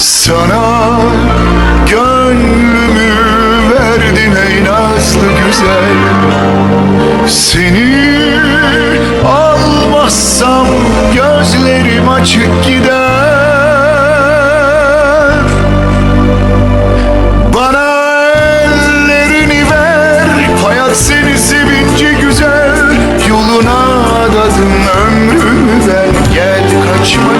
Sana gönlümü verdim ey nazlı güzel. Seni almazsam gözlerim açık gider. Bana ellerini ver Hayat seni sevince güzel. Yoluna adadım ömrümü ben Gel kaçma